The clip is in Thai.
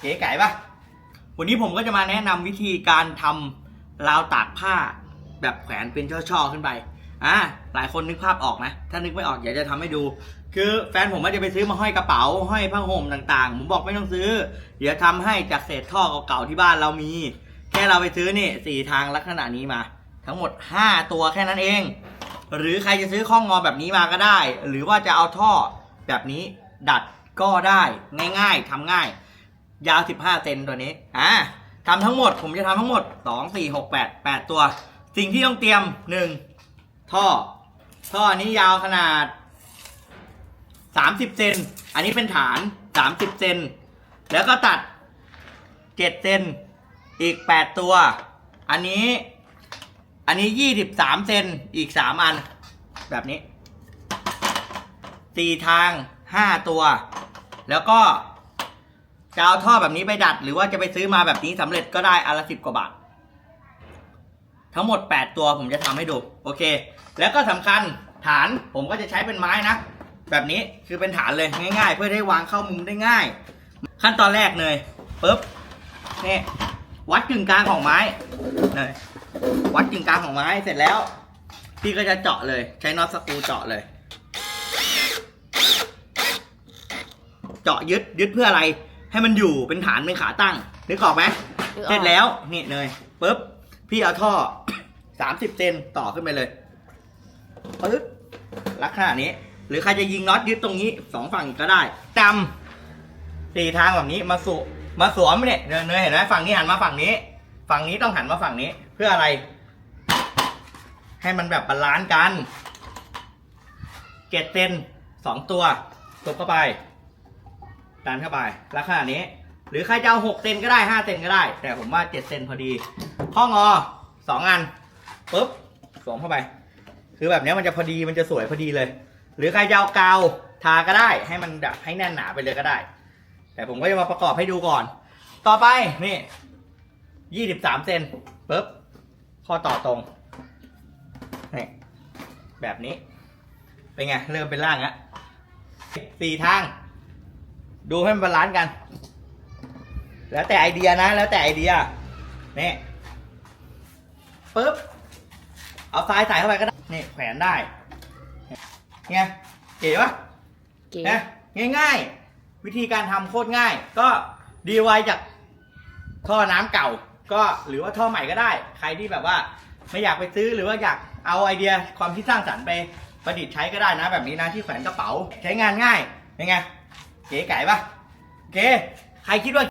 เก๋ไก่ปะวันนี้ผมก็จะมาแนะนำวิธีการทำราวตากผ้า แบบแขวนเป็นช่อๆขึ้นไปอ่าหลายคนนึกภาพออกนะ ถ้านึกไม่ออกอยากจะทำให้ดู คือแฟนผมว่าจะไปซื้อมาห้อยกระเป๋า ห้อยผ้าห่มต่างๆ ผมบอกไม่ต้องซื้อ เดี๋ยวทำให้จากเศษท่อเก่าๆที่บ้านเรามี แค่เราไปซื้อนี่สี่ทางลักษณะนี้มา ทั้งหมด 5 ตัวแค่นั้นเอง หรือใครจะซื้อข้องงอแบบนี้มาก็ได้ หรือว่าจะเอาท่อแบบนี้ดัดก็ได้ง่ายๆทำง่าย ยาว 15 เซนตัวนี้อ่าทำทั้งหมดผมจะทำทั้งหมด 2 4 6 8 8 ตัว สิ่งที่ต้องเตรียม 1 ท่อ ท่อนี้ยาวขนาด 30 เซนอันนี้เป็นฐาน 30 เซนแล้วก็ตัด 7 เซนอีก 8 ตัว อันนี้ อันนี้ 23 เซนอีก 3 อัน แบบนี้ 4 ทาง 5 ตัว แล้วก็ จะเอาท่อแบบนี้ไปดัด หรือว่าจะไปซื้อมาแบบนี้สำเร็จก็ได้อันละสิบกว่าบาท ทั้งหมด 8 ตัวผมจะทำให้ดู โอเค แล้วก็สำคัญฐานผมก็จะใช้เป็นไม้นะ แบบนี้คือเป็นฐานเลยง่ายๆ เพื่อให้วางเข้ามุมได้ง่าย ขั้นตอนแรกเลยปุ๊บนี่วัดกึ่งกลางของไม้เลยวัดกึ่งกลางของไม้เสร็จแล้ว พี่ก็จะเจาะเลย ใช้น็อตสกรูเจาะเลย เจาะยึดยึดเพื่ออะไร ให้มันอยู่เป็นฐานเป็นขาตั้งนึกออกไหมนึกออก เสร็จแล้วนี่เนยปุ๊บพี่เอาท่อ สามสิบเซนต่อขึ้นไปเลยปึ๊บลักษณะนี้ หรือใครจะยิงน็อตยึดตรงนี้สองฝั่งอีกก็ได้จำสี่ทางแบบนี้มาสุมาสวมเนี่ยเนยเนยเห็นไหมฝั่งนี้หันมาฝั่งนี้ ฝั่งนี้ต้องหันมาฝั่งนี้ เพื่ออะไร ให้มันแบบบาลานซ์กันเจ็ดเซนสองตัวตบเข้าไป ดันเข้าไปลักษณะนี้ หรือใครจะเอาหกเซนก็ได้ห้าเซนก็ได้ แต่ผมว่าเจ็ดเซนพอดี ข้องอสองอันปุ๊บสวมเข้าไป คือแบบนี้มันจะพอดีมันจะสวยพอดีเลย หรือใครจะเอากาวทาก็ได้ ให้มันแบบให้แน่นหนาไปเลยก็ได้ แต่ผมก็จะมาประกอบให้ดูก่อน ต่อไปนี่ยี่สิบสามเซนปุ๊บข้อต่อตรงนี่แบบนี้ เป็นไง เริ่มเป็นร่างแล้วสี่ทาง ดูให้มันบาลานซ์กัน แล้วแต่ไอเดียนะ แล้วแต่ไอเดียนี่ปึ๊บ เอาทรายใส่เข้าไปก็ได้ นี่แขวนได้ไงเก๋ปะเก๋นะง่าย ๆ วิธีการทำโคตรง่าย ก็ดีไวจากท่อน้ำเก่า ก็หรือว่าท่อใหม่ก็ได้ ใครที่แบบว่าไม่อยากไปซื้อหรือว่าอยากเอาไอเดียความคิดสร้างสรรค์ไปประดิษฐ์ใช้ก็ได้นะ แบบนี้นะที่แขวนกระเป๋า ใช้งานง่ายเป็นไง เก๋ไก่ปะโอเคใครคิดว่า